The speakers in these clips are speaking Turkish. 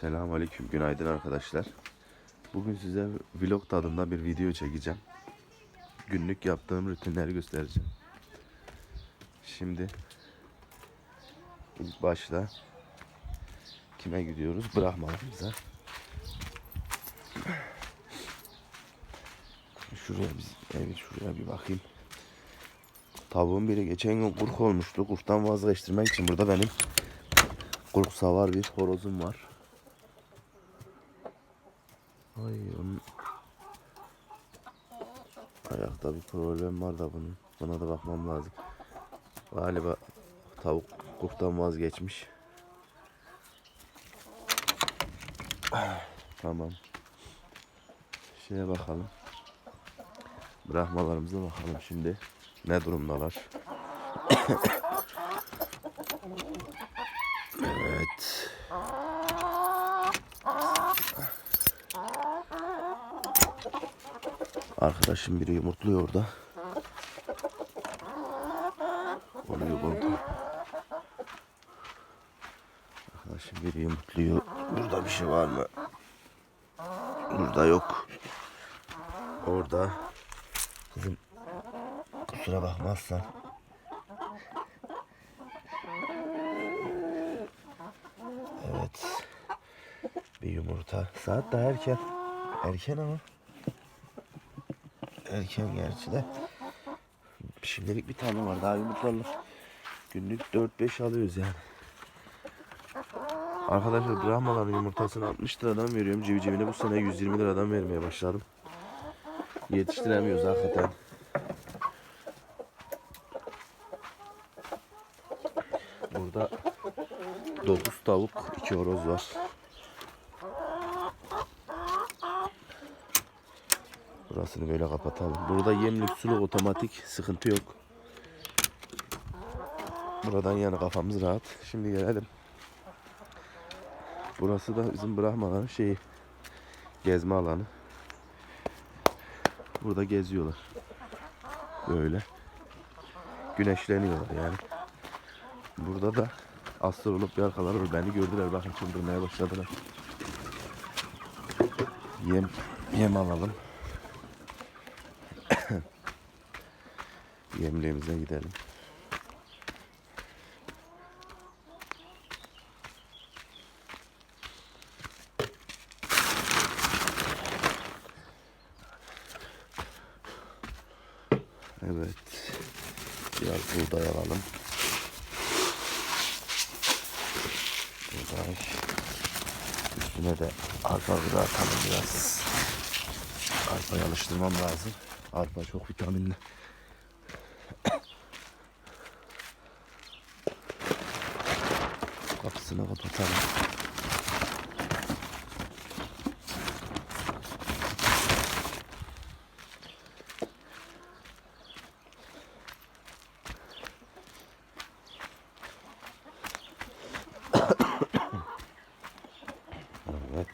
Selamünaleyküm, günaydın arkadaşlar. Bugün size vlog tadında bir video çekeceğim. Günlük yaptığım rutinleri göstereceğim. Şimdi ilk başta kime gidiyoruz? Bırakmalımıza. Şuraya biz, evet şuraya bir bakayım. Tavuğun biri geçen gün kurk olmuştu. Kurktan vazgeçtirmek için burada benim kurk savar bir horozum var. Ay onun ayakta bir problem var da bunun. Buna da bakmam lazım. Galiba tavuk kurttan vazgeçmiş. Tamam. Şeye bakalım. Bırakmalarımıza bakalım şimdi. Ne durumdalar? evet. Arkadaşım biri yumurtluyor orada. Onu yumurtluyor. Arkadaşım biri yumurtluyor. Burada bir şey var mı? Burada yok. Orada. Kızım kusura bakmazsan. Evet. Bir yumurta. Saat daha erken. Erken ama. Erken gerçi de. Şimdilik bir tane var. Daha yumurtlarlar. Günlük 4-5 alıyoruz yani. Arkadaşlar Brahmaların yumurtasını 60 liradan veriyorum. Civcivine bu sene 120 liradan vermeye başladım. Yetiştiremiyoruz hakikaten. Burada 9 tavuk, 2 horoz var. Burasını böyle kapatalım. Burada yemlik, suluk otomatik sıkıntı yok. Buradan yani kafamız rahat. Şimdi gelelim. Burası da bizim bırakmaların şeyi. Gezme alanı. Burada geziyorlar. Böyle. Güneşleniyorlar yani. Burada da bir arkaları var. Beni gördüler. Bakın çıldırmaya başladılar. Yem, yem alalım. Yemliğimize gidelim. Evet. Biraz buğday alalım. Buğday. Üstüne de arpa gıda atalım biraz. Arpayı alıştırmam lazım. Arpa çok vitaminli. Kapısını kapatalım. Evet.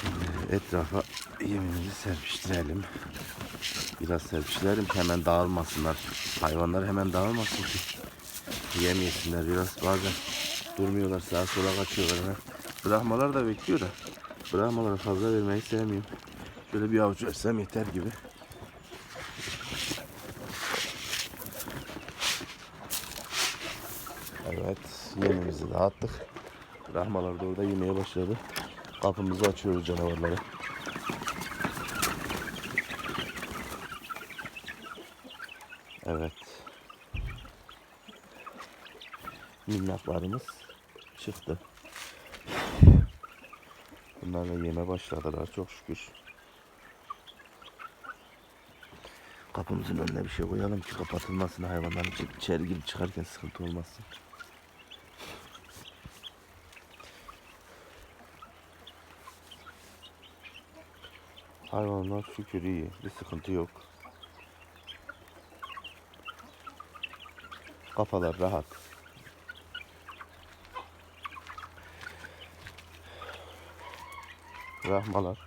Şimdi etrafa yemimizi serpiştirelim. Biraz serpiştirelim ki hemen dağılmasınlar. Hayvanlar hemen dağılmasın ki. Yem yesinler biraz. Bazen durmuyorlar sağa sola kaçıyorlar. Ha. Bırakmalar da bekliyor da. Bırakmaları fazla vermeyi sevmiyorum. Şöyle bir avuç versem yeter gibi. Evet, yemimizi dağıttık. Rahmalar da orada yemeye başladı. Kapımızı açıyoruz canavarlara. Evet. Minnaklarımız çıktı. Bunlar da yeme başladılar çok şükür. Kapımızın önüne bir şey koyalım ki kapatılmasın hayvanların içi- içeri girip çıkarken sıkıntı olmasın. Hayvanlar şükür iyi. Bir sıkıntı yok. Kafalar rahat. Rahmalar.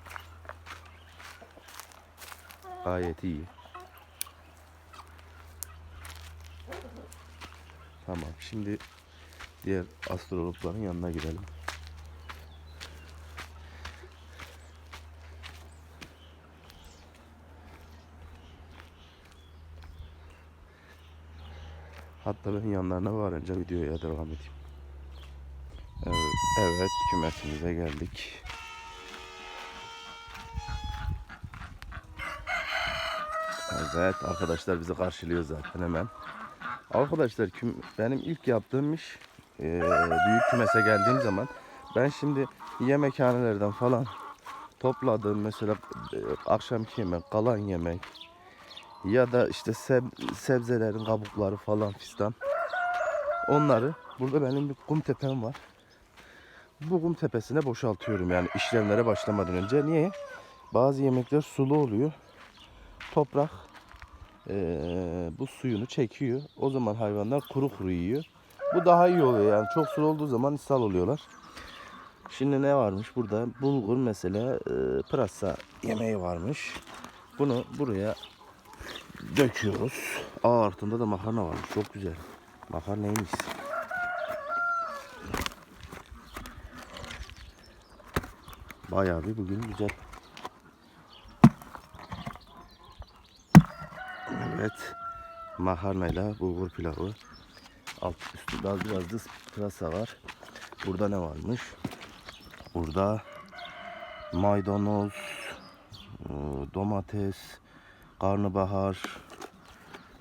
Gayet iyi. Tamam. Şimdi Diğer astrologların yanına gidelim. Hatta ben yanlarına varınca videoya devam edeyim. Evet, evet kümesimize geldik. Evet arkadaşlar bizi karşılıyor zaten hemen. Arkadaşlar küm, benim ilk yaptığım iş e, büyük kümese geldiğim zaman ben şimdi yemekhanelerden falan topladığım mesela e, akşamki yemek, kalan yemek ya da işte seb- sebzelerin kabukları falan fistan onları burada benim bir kum tepem var. Bu kum tepesine boşaltıyorum yani işlemlere başlamadan önce. Niye? Bazı yemekler sulu oluyor. Toprak eee, bu suyunu çekiyor. O zaman hayvanlar kuru kuru yiyor. Bu daha iyi oluyor yani. Çok sulu olduğu zaman ishal oluyorlar. Şimdi ne varmış burada? Bulgur mesela eee, pırasa yemeği varmış. Bunu buraya döküyoruz. Aa altında da makarna varmış. Çok güzel. Makarnaymış. Bayağı bir bugün güzel. Evet. Makarnayla bulgur pilavı. Alt üstü biraz biraz da pırasa var. Burada ne varmış? Burada maydanoz, e, domates, karnabahar,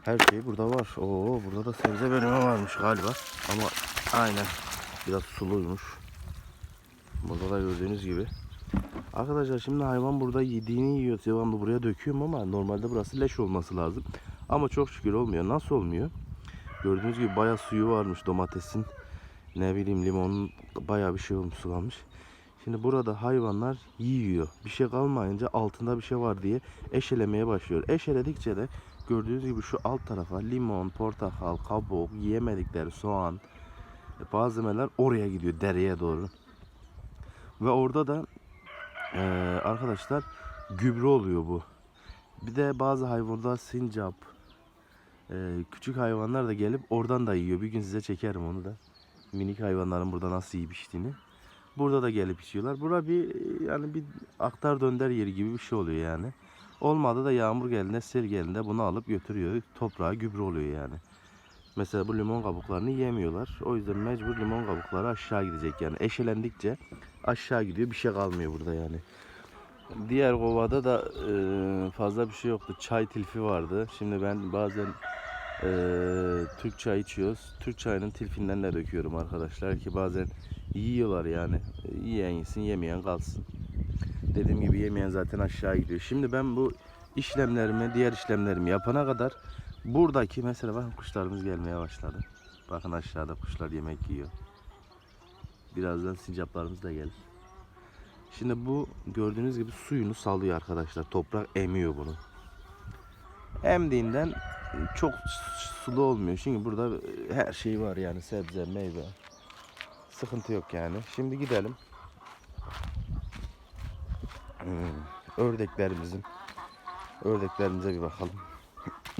her şey burada var. Oo burada da sebze bölümü varmış galiba. Ama aynen biraz suluymuş. Burada da gördüğünüz gibi. Arkadaşlar şimdi hayvan burada yediğini yiyor. Devamlı buraya döküyorum ama normalde burası leş olması lazım. Ama çok şükür olmuyor. Nasıl olmuyor? Gördüğünüz gibi bayağı suyu varmış domatesin. Ne bileyim limonun bayağı bir şey olmuş sulanmış. Şimdi burada hayvanlar yiyor. Bir şey kalmayınca altında bir şey var diye eşelemeye başlıyor. Eşeledikçe de gördüğünüz gibi şu alt tarafa limon, portakal, kabuk, yiyemedikleri soğan, malzemeler oraya gidiyor dereye doğru. Ve orada da eee, arkadaşlar gübre oluyor bu. Bir de bazı hayvanlar sincap, eee, küçük hayvanlar da gelip oradan da yiyor. Bir gün size çekerim onu da. Minik hayvanların burada nasıl yiyip içtiğini. Burada da gelip içiyorlar. Bura bir yani bir aktar dönder yeri gibi bir şey oluyor yani. Olmadı da yağmur geldiğinde, sel geldiğinde bunu alıp götürüyor. Toprağa gübre oluyor yani. Mesela bu limon kabuklarını yemiyorlar. O yüzden mecbur limon kabukları aşağı gidecek yani. Eşelendikçe aşağı gidiyor. Bir şey kalmıyor burada yani. Diğer kovada da e, fazla bir şey yoktu. Çay tilfi vardı. Şimdi ben bazen e, Türk çay içiyoruz. Türk çayının tilfinden de döküyorum arkadaşlar ki bazen yiyorlar yani. E, Yiyen yesin, yemeyen kalsın. Dediğim gibi yemeyen zaten aşağı gidiyor. Şimdi ben bu işlemlerimi, diğer işlemlerimi yapana kadar buradaki mesela bakın kuşlarımız gelmeye başladı. Bakın aşağıda kuşlar yemek yiyor. Birazdan sincaplarımız da gelir. Şimdi bu gördüğünüz gibi suyunu salıyor arkadaşlar. Toprak emiyor bunu. Emdiğinden çok sulu olmuyor. Çünkü burada her şey var yani sebze, meyve. Sıkıntı yok yani. Şimdi gidelim. Hmm, ördeklerimizin ördeklerimize bir bakalım.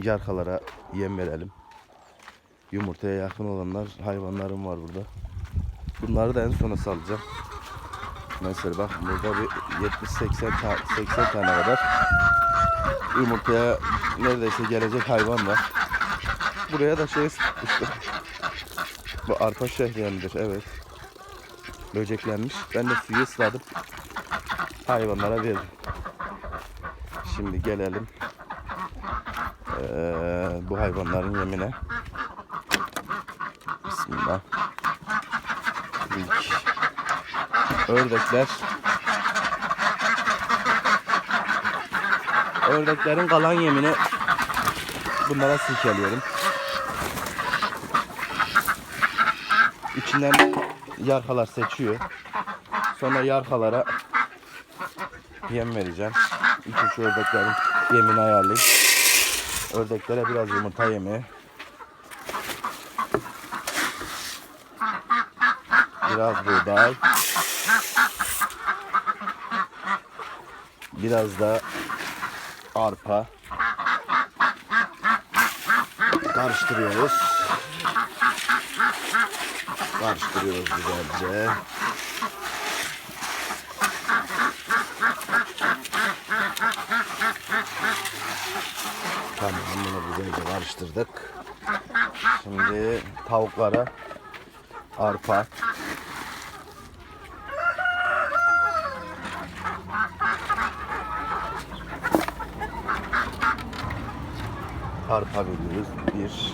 Yarkalara yem verelim. Yumurtaya yakın olanlar hayvanlarım var burada. Bunları da en sona salacağım. Mesela bak burada bir 70-80 ta 80 tane kadar yumurtaya neredeyse gelecek hayvan var. Buraya da şey işte bu arpa şehriyemidir evet. Böceklenmiş. Ben de suyu ısladım. Hayvanlara verdim. Şimdi gelelim eee, bu hayvanların yemine. Bismillah. İlk ördekler. Ördeklerin kalan yemini bunlara silkeliyorum. İçinden yarkalar seçiyor. Sonra yarkalara yem vereceğim. İlk üç ördeklerin yemini ayarlayayım. Ördeklere biraz yumurta yemi. Biraz buğday. Biraz da arpa. Karıştırıyoruz. Karıştırıyoruz güzelce. Tamam bunu güzelce karıştırdık. Şimdi tavuklara arpa. Arpa veriyoruz. Bir.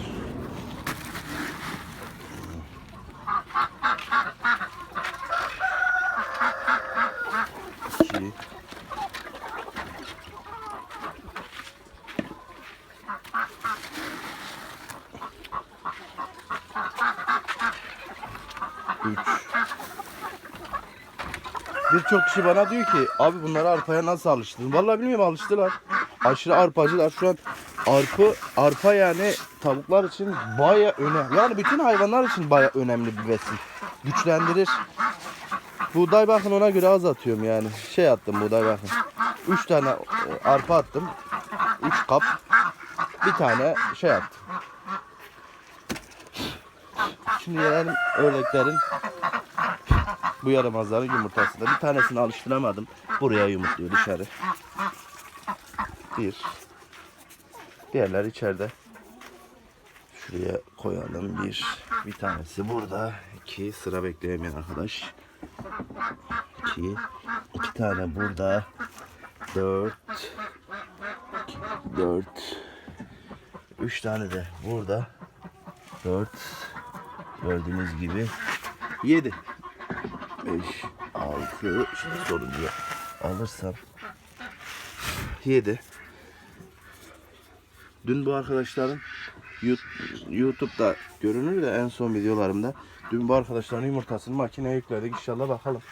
İki. Üç. Birçok kişi bana diyor ki abi bunları arpaya nasıl alıştırdın? Vallahi bilmiyorum alıştılar. Aşırı arpacılar şu an arpa arpa yani tavuklar için baya önemli. Yani bütün hayvanlar için baya önemli bir besin. Güçlendirir. Buğday bakın ona göre az atıyorum yani. Şey attım buğday bakın. 3 tane e, arpa attım. 3 kap. Bir tane şey attım. Şimdi gelelim ördeklerin bu yaramazların yumurtasında. Bir tanesini alıştıramadım. Buraya yumurtluyor dışarı. Bir. Diğerler içeride. Şuraya koyalım. Bir. Bir tanesi burada. İki. Sıra bekleyemeyen arkadaş. İki. iki tane burada. Dört. Dört. Üç tane de burada. Dört. Gördüğünüz gibi. Yedi. 5, 6, şimdi sorunca alırsam 7. Dün bu arkadaşların YouTube'da görünür de en son videolarımda dün bu arkadaşların yumurtasını makineye yükledik inşallah bakalım.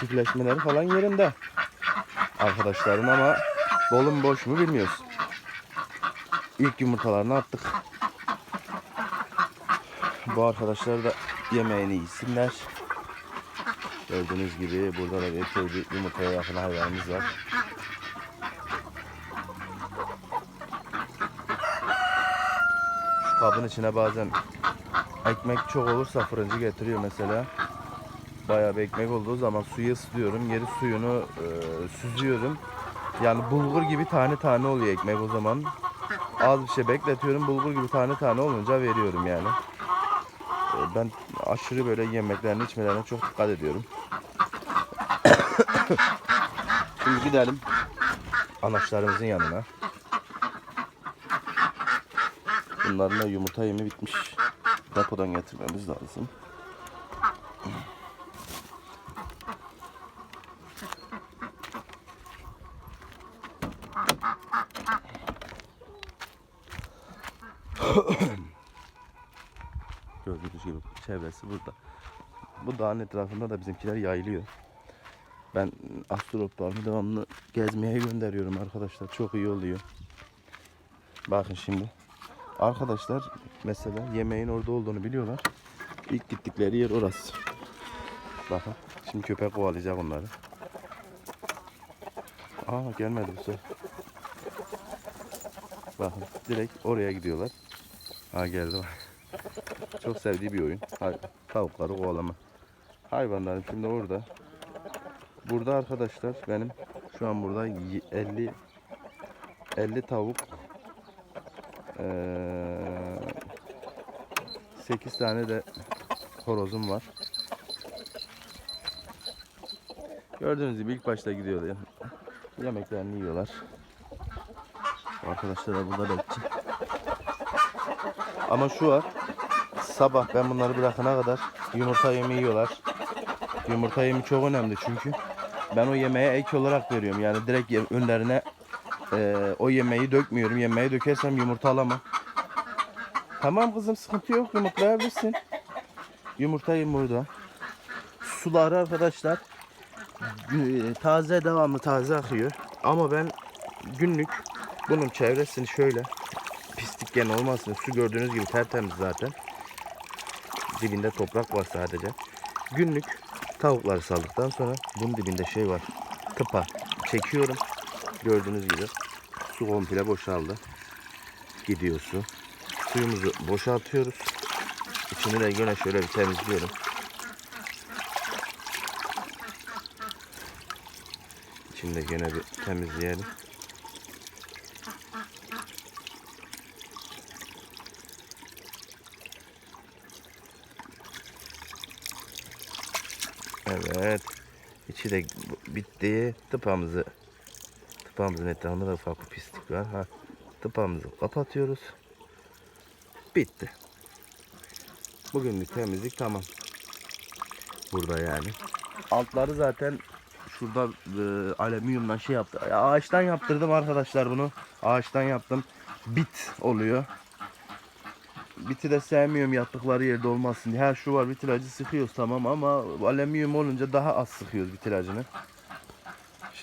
Çiftleşmeleri falan yerinde. Arkadaşların ama bolun boş mu bilmiyoruz. İlk yumurtalarını attık. Bu arkadaşlar da yemeğini yesinler. Gördüğünüz gibi burada da bir yumurtaya yakın hayvanımız var. Kabın içine bazen ekmek çok olursa fırıncı getiriyor mesela. Bayağı bir ekmek olduğu zaman suyu ısıtıyorum. Geri suyunu e, süzüyorum. Yani bulgur gibi tane tane oluyor ekmek o zaman. Az bir şey bekletiyorum. Bulgur gibi tane tane olunca veriyorum yani. E, Ben aşırı böyle yemeklerini içmelerine çok dikkat ediyorum. Şimdi gidelim anaçlarımızın yanına. Bunların da yumurta yemi bitmiş. Depodan getirmemiz lazım. Gördüğünüz gibi çevresi burada. Bu dağın etrafında da bizimkiler yayılıyor. Ben astroplarımı devamlı gezmeye gönderiyorum arkadaşlar. Çok iyi oluyor. Bakın şimdi. Arkadaşlar mesela yemeğin orada olduğunu biliyorlar. İlk gittikleri yer orası. Bakın. Şimdi köpek kovalayacak onları. Aa gelmedi bu sefer. Bakın direkt oraya gidiyorlar. Ha geldi bak. Çok sevdiği bir oyun. Tavukları kovalama. Hayvanlarım şimdi orada. Burada arkadaşlar benim şu an burada y- 50 50 tavuk 8 tane de horozum var. Gördüğünüz gibi ilk başta gidiyorlar. Yemeklerini yiyorlar. Arkadaşlar da burada bekçi. Ama şu var. Sabah ben bunları bırakana kadar yumurta yemi yiyorlar. Yumurta yemi çok önemli çünkü. Ben o yemeğe ek olarak veriyorum. Yani direkt önlerine eee, o yemeği dökmüyorum. Yemeği dökersem yumurta alamam. Tamam kızım sıkıntı yok yumurtlayabilirsin. Yumurta yemi burada. Suları arkadaşlar gü- taze devamlı taze akıyor. Ama ben günlük bunun çevresini şöyle pislik gen olmasın. Su gördüğünüz gibi tertemiz zaten. Dibinde toprak var sadece. Günlük tavukları saldıktan sonra bunun dibinde şey var. Tıpa çekiyorum. Gördüğünüz gibi su komple boşaldı. Gidiyor su. Suyumuzu boşaltıyoruz. İçini de yine şöyle bir temizliyorum. İçini de yine bir temizleyelim. Evet. İçi de bitti. Tıpamızı tıpamızın etrafında da ufak bir pislik var. Ha. Tıpamızı kapatıyoruz. Bitti. Bugünlük temizlik tamam. Burada yani. Altları zaten şurada e, alüminyumdan şey yaptı. Ya, Ağaçtan yaptırdım arkadaşlar bunu. Ağaçtan yaptım. Bit oluyor. Biti de sevmiyorum yattıkları yerde olmasın diye. Her şu var bitilacı sıkıyoruz tamam ama alüminyum olunca daha az sıkıyoruz bitilacını.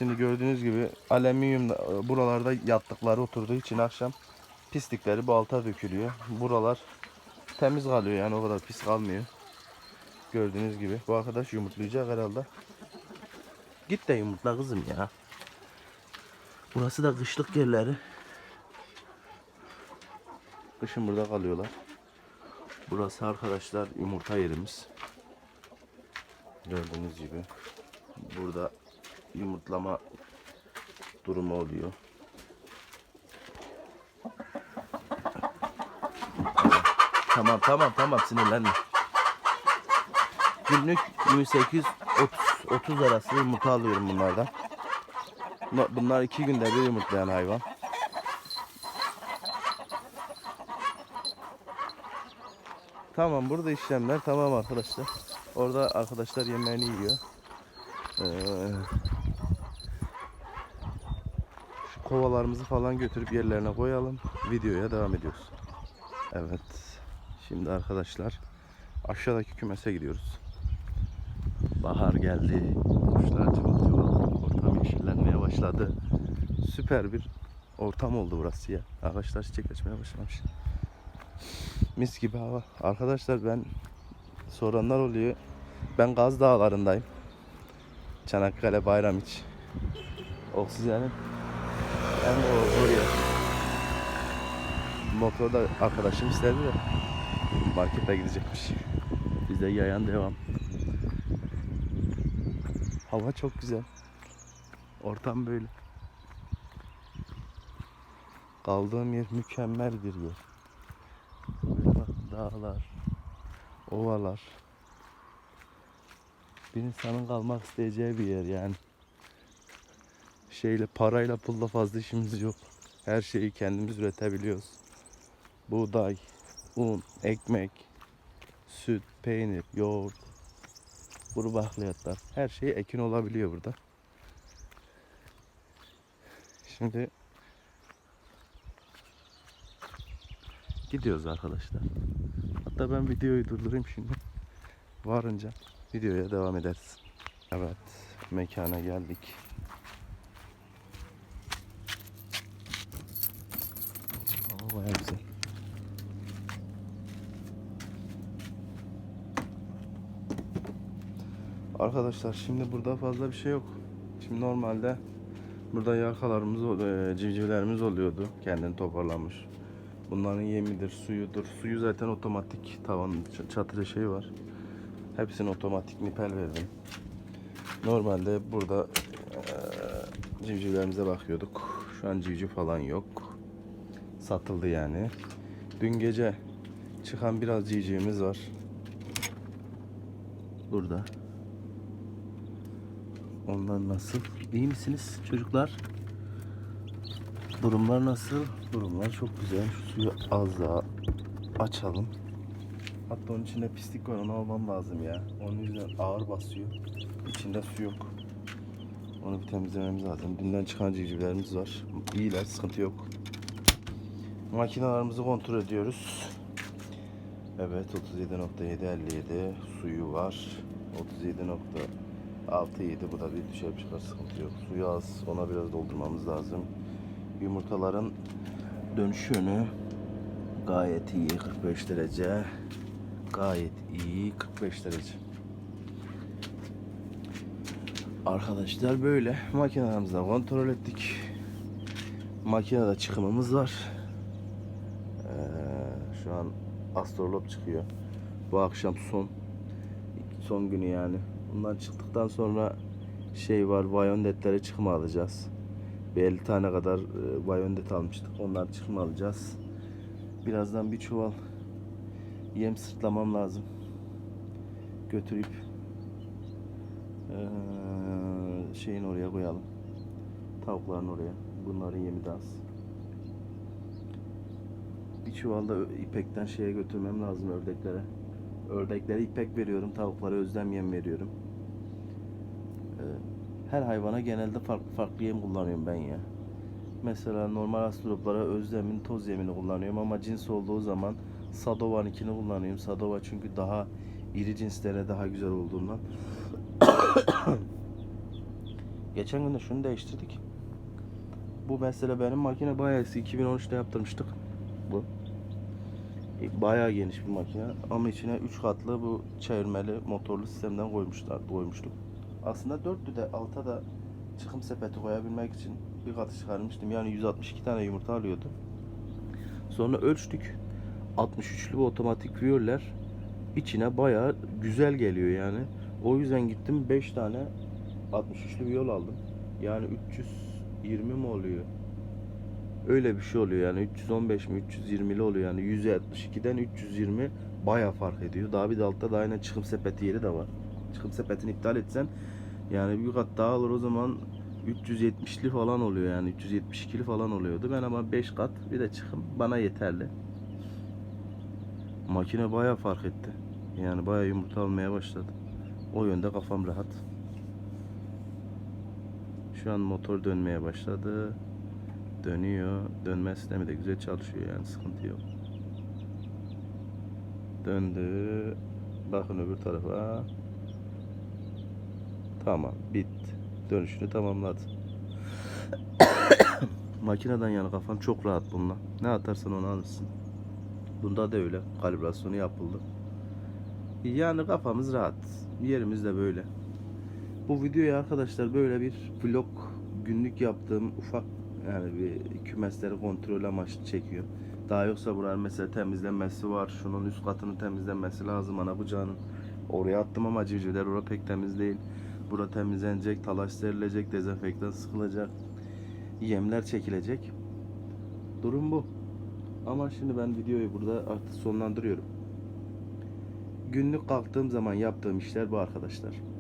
Şimdi gördüğünüz gibi alüminyum e, buralarda yattıkları oturduğu için akşam pislikleri bu alta dökülüyor. Buralar temiz kalıyor yani o kadar pis kalmıyor. Gördüğünüz gibi bu arkadaş yumurtlayacak herhalde. Git de yumurtla kızım ya. Burası da kışlık yerleri. Kışın burada kalıyorlar. Burası arkadaşlar yumurta yerimiz. Gördüğünüz gibi. Burada yumurtlama durumu oluyor. Tamam tamam tamam sinirlenme. Günlük 28 30 30 arası yumurta alıyorum bunlardan. Bunlar- iki günde bir yumurtlayan hayvan. Tamam burada işlemler tamam arkadaşlar. Orada arkadaşlar yemeğini yiyor. Ee, kovalarımızı falan götürüp yerlerine koyalım. Videoya devam ediyoruz. Evet. Şimdi arkadaşlar aşağıdaki kümese gidiyoruz. Bahar geldi. Kuşlar cıvıltıyor. Ortam yeşillenmeye başladı. Süper bir ortam oldu burası ya. Ağaçlar çiçek açmaya başlamış. Mis gibi hava. Arkadaşlar ben soranlar oluyor. Ben Gaz Dağları'ndayım. Çanakkale Bayramiç. Oksijenin en o oraya. Motorda arkadaşım istedi de markete gidecekmiş. Biz de yayan devam. Hava çok güzel. Ortam böyle. Kaldığım yer mükemmel bir yer. Bak dağlar, ovalar. Bir insanın kalmak isteyeceği bir yer yani. Şeyle parayla pulla fazla işimiz yok. Her şeyi kendimiz üretebiliyoruz. Buğday, un, ekmek, süt, peynir, yoğurt, kuru bakliyatlar. Her şey ekin olabiliyor burada. Şimdi gidiyoruz arkadaşlar. Hatta ben videoyu durdurayım şimdi. Varınca videoya devam ederiz. Evet, mekana geldik. Bayağı güzel. Arkadaşlar şimdi burada fazla bir şey yok. Şimdi normalde burada yakalarımız, e, civcivlerimiz oluyordu. Kendini toparlamış. Bunların yemidir, suyudur. Suyu zaten otomatik tavan ç- çatıda şey var. Hepsini otomatik nipel verdim. Normalde burada eee, civcivlerimize bakıyorduk. Şu an civciv falan yok. Satıldı yani. Dün gece çıkan biraz civcivimiz var. Burada. Onlar nasıl? İyi misiniz çocuklar? Durumlar nasıl? Durumlar çok güzel. Şu suyu az daha açalım. Hatta onun içinde pislik var onu almam lazım ya. Onun yüzden ağır basıyor. İçinde su yok. Onu bir temizlememiz lazım. Dünden çıkan civcivlerimiz var. İyiler, sıkıntı yok. Makinalarımızı kontrol ediyoruz. Evet 37.757 suyu var. 37.67 bu da bir düşer çıkar sıkıntı yok. Suyu az ona biraz doldurmamız lazım. Yumurtaların dönüş yönü gayet iyi 45 derece. Gayet iyi 45 derece. Arkadaşlar böyle makinelerimizi de kontrol ettik. Makinede çıkımımız var. Ee, şu an astrolop çıkıyor. Bu akşam son son günü yani. Bundan çıktıktan sonra şey var Vayondetlere çıkma alacağız. Bir 50 tane kadar e, Vayondet almıştık. Onlar çıkma alacağız. Birazdan bir çuval yem sırtlamam lazım. Götürüp eee, şeyin oraya koyalım. Tavukların oraya. Bunların yemi de az. Bir çuval da ö- ipekten şeye götürmem lazım ördeklere. Ördeklere ipek veriyorum, tavuklara özlem yem veriyorum. Ee, Her hayvana genelde farklı farklı yem kullanıyorum ben ya. Mesela normal astroplara özlemin toz yemini kullanıyorum ama cins olduğu zaman Sadova'nınkini kullanıyorum. Sadova çünkü daha iri cinslere daha güzel olduğundan. Geçen gün de şunu değiştirdik. Bu mesela benim makine bayağı eski 2013'te yaptırmıştık. Bu. Bayağı geniş bir makine ama içine 3 katlı bu çevirmeli motorlu sistemden koymuşlar, koymuştuk. Aslında dörtlü de alta da çıkım sepeti koyabilmek için bir katı çıkarmıştım. Yani 162 tane yumurta alıyordu. Sonra ölçtük. 63'lü bu otomatik viyoller içine bayağı güzel geliyor yani. O yüzden gittim 5 tane 63'lü viyol aldım. Yani 320 mi oluyor? Öyle bir şey oluyor yani 315 mi 320'li oluyor yani 162'den 320 baya fark ediyor. Daha bir de altta da aynen çıkım sepeti yeri de var. Çıkım sepetini iptal etsen yani bir kat daha olur o zaman 370'li falan oluyor yani 372'li falan oluyordu. Ben ama 5 kat bir de çıkım bana yeterli. Makine baya fark etti. Yani baya yumurta almaya başladı. O yönde kafam rahat. Şu an motor dönmeye başladı. Dönüyor. Dönme sistemi de güzel çalışıyor yani sıkıntı yok. Döndü. Bakın öbür tarafa. Tamam bitti. Dönüşünü tamamladı. Makineden yani kafam çok rahat bununla. Ne atarsan onu alırsın. Bunda da öyle. Kalibrasyonu yapıldı. Yani kafamız rahat. Yerimiz de böyle. Bu videoyu arkadaşlar böyle bir vlog günlük yaptığım ufak yani bir kümesleri kontrol amaçlı çekiyor. Daha yoksa buranın mesela temizlenmesi var. Şunun üst katının temizlenmesi lazım. Ana bucağının oraya attım ama civcivler orada pek temiz değil. Bura temizlenecek, talaş serilecek, dezenfektan sıkılacak. Yemler çekilecek. Durum bu. Ama şimdi ben videoyu burada artık sonlandırıyorum. Günlük kalktığım zaman yaptığım işler bu arkadaşlar.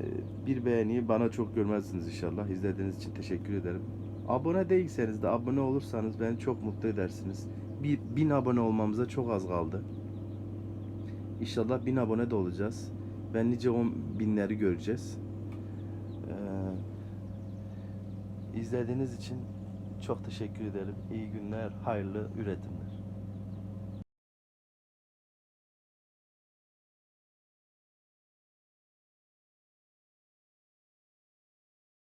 Ee, Bir beğeniyi bana çok görmezsiniz inşallah. İzlediğiniz için teşekkür ederim. Abone değilseniz de abone olursanız beni çok mutlu edersiniz. Bir, bin abone olmamıza çok az kaldı. İnşallah bin abone de olacağız. Ben nice on binleri göreceğiz. Ee, izlediğiniz için çok teşekkür ederim. İyi günler, hayırlı üretimler.